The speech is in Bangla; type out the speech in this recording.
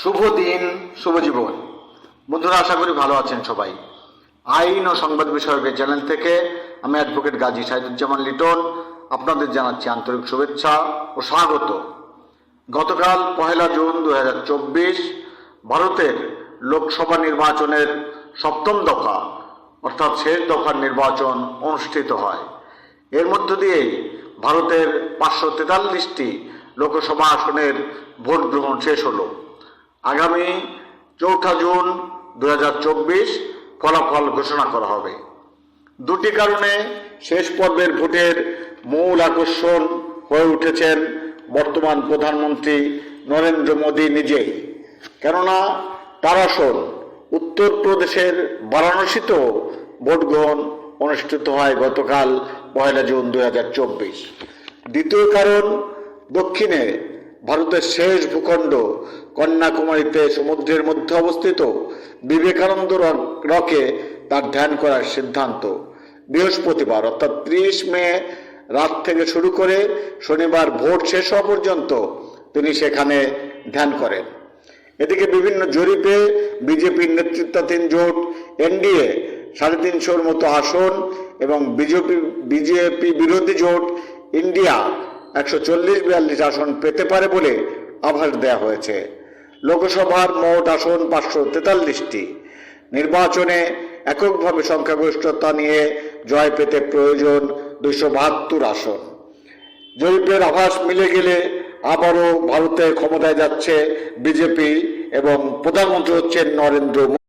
শুভ দিন, শুভ জীবন। বন্ধুরা, আশা করি ভালো আছেন সবাই। আইন ও সংবাদ বিষয়ক এই চ্যানেল থেকে আমি অ্যাডভোকেট গাজী সাইদুজ্জামান লিটন, আপনাদের জানাচ্ছি আন্তরিক শুভেচ্ছা ও স্বাগত। গতকাল পহেলা জুন দু হাজার চব্বিশ, ভারতের লোকসভা নির্বাচনের সপ্তম দফা, অর্থাৎ শেষ দফার নির্বাচন অনুষ্ঠিত হয়। এর মধ্য দিয়ে ভারতের পাঁচশো তেতাল্লিশটি লোকসভা আসনের ভোট গ্রহণ শেষ হলো। আগামী চৌঠা জুন দু হাজার চব্বিশ ফলাফল ঘোষণা করা হবে। দুটি কারণে শেষ পর্বের ভোটের মূল আকর্ষণ হয়ে উঠেছেন বর্তমান প্রধানমন্ত্রী নরেন্দ্র মোদী নিজেই। কেননা তার আসন উত্তরপ্রদেশের বারাণসীতেও ভোট গ্রহণ অনুষ্ঠিত হয় গতকাল পয়লা জুন দুই হাজার চব্বিশ। দ্বিতীয় কারণ দক্ষিণে ভারতের শেষ ভূখণ্ড কন্যাকুমারীতে সমুদ্রের মধ্যে অবস্থিত বিবেকানন্দ রকে তার ধ্যান করার সিদ্ধান্ত। বৃহস্পতিবার, অর্থাৎ ত্রিশ মে রাত থেকে শুরু করে শনিবার ভোট শেষ হওয়া পর্যন্ত তিনি সেখানে ধ্যান করেন। এদিকে বিভিন্ন জরিপে বিজেপির নেতৃত্বাধীন জোট, এনডিএ, সাড়ে তিনশোর মতো আসন এবং বিজেপি বিজেপি বিরোধী জোট, ইন্ডিয়া একশো চল্লিশ বিয়াল্লিশ আসন পেতে পারে বলে আভাস দেওয়া হয়েছে। লোকসভার মোট আসন পাঁচশো তেতাল্লিশটি। নির্বাচনে এককভাবে সংখ্যাগরিষ্ঠতা নিয়ে জয় পেতে প্রয়োজন দুইশো বাহাত্তর আসন। জরিপের আভাস মিলে গেলে আবারও ভারতে ক্ষমতায় যাচ্ছে বিজেপি এবং প্রধানমন্ত্রী হচ্ছেন নরেন্দ্র মোদী।